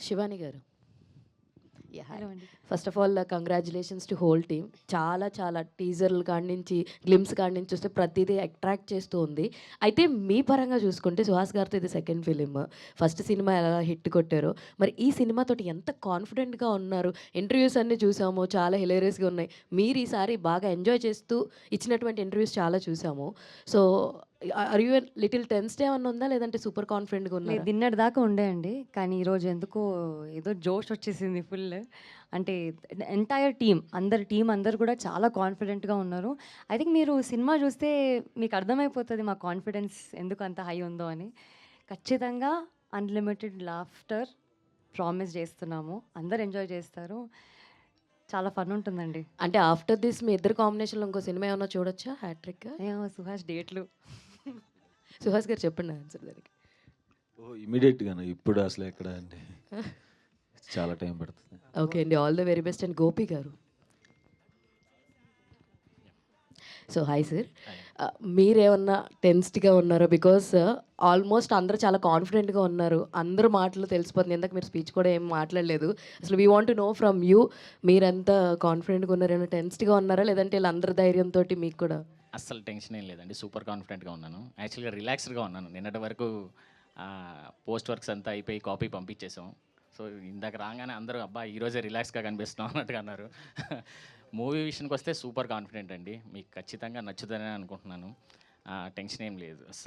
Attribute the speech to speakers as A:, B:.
A: శివాని గారు. First of all congratulations to whole team చాలా చాలా టీజర్ల కాడి నుంచి గ్లిమ్స్ కాడి నుంచి చూస్తే ప్రతిదీ అట్రాక్ట్ చేస్తూ ఉంది. అయితే మీ పరంగా చూసుకుంటే సుహాస్ గారితో ఇది సెకండ్ ఫిలిం ఫస్ట్ సినిమా ఎలా హిట్ కొట్టారో. మరి ఈ సినిమాతోటి ఎంత కాన్ఫిడెంట్గా ఉన్నారు? ఇంటర్వ్యూస్ అన్నీ చూసాము చాలా హిలేరియస్గా ఉన్నాయి. మీరు ఈసారి బాగా ఎంజాయ్ చేస్తూ ఇచ్చినటువంటి ఇంటర్వ్యూస్ చాలా చూసాము. So are you little tensed ఏమన్నా ఉందా? లేదంటే సూపర్ కాన్ఫిడెంట్గా
B: లేదు
A: ఉన్నారు?
B: డిన్నర్ దాకా ఉండే అండి. కానీ ఈరోజు ఎందుకో ఏదో జోష్ వచ్చేసింది ఫుల్ అంటే ఎంటైర్ టీమ్ అందరి టీం అందరు కూడా చాలా కాన్ఫిడెంట్గా ఉన్నారు. ఐ థింక్ మీరు సినిమా చూస్తే మీకు అర్థమైపోతుంది మా కాన్ఫిడెన్స్ ఎందుకు అంత హై ఉందో అని. ఖచ్చితంగా అన్లిమిటెడ్ లాఫ్టర్ ప్రామిస్ చేస్తున్నాము. అందరు ఎంజాయ్ చేస్తారు. చాలా ఫన్ ఉంటుందండి.
A: అంటే ఆఫ్టర్ దిస్ మీ ఇద్దరు కాంబినేషన్లో ఇంకో సినిమా ఏమన్నా చూడొచ్చా? హ్యాట్రిక్
B: సుహాస్ డేట్లు.
A: సుహాస్ గారు చెప్పండి ఆన్సర్ దానికి.
C: ఓ ఇమీడియట్గాను ఇప్పుడు అసలు ఎక్కడ అండి? చాలా టైం పడుతుంది.
A: ఓకే అండి all the very best and Gopi గారు. సో హాయ్ సార్ మీరేమన్నా టెన్స్డ్గా ఉన్నారో? బికాస్ ఆల్మోస్ట్ అందరూ చాలా కాన్ఫిడెంట్గా ఉన్నారు. అందరు మాటలు తెలిసిపోతుంది ఇందాక మీరు స్పీచ్ కూడా ఏం మాట్లాడలేదు. అసలు we want know from you మీరంతా కాన్ఫిడెంట్గా ఉన్నారేమో టెన్స్డ్గా ఉన్నారా? లేదంటే వీళ్ళందరి ధైర్యంతో మీకు కూడా?
D: అస్సలు టెన్షన్ ఏం లేదండి. సూపర్ కాన్ఫిడెంట్గా ఉన్నాను. యాక్చువల్గా రిలాక్స్డ్గా ఉన్నాను. నిన్నటి వరకు పోస్ట్ వర్క్స్ అంతా అయిపోయి కాపీ పంపించేసాం సో ఇందాక రాగానే అందరూ అబ్బా ఈరోజే రిలాక్స్గా కనిపిస్తున్నాం అన్నట్టుగా అన్నారు. మూవీ విషయానికి వస్తే సూపర్ కాన్ఫిడెంట్ అండి. మీకు ఖచ్చితంగా నచ్చుతుందని అనుకుంటున్నాను. టెన్షన్ ఏం లేదు. అస్సలు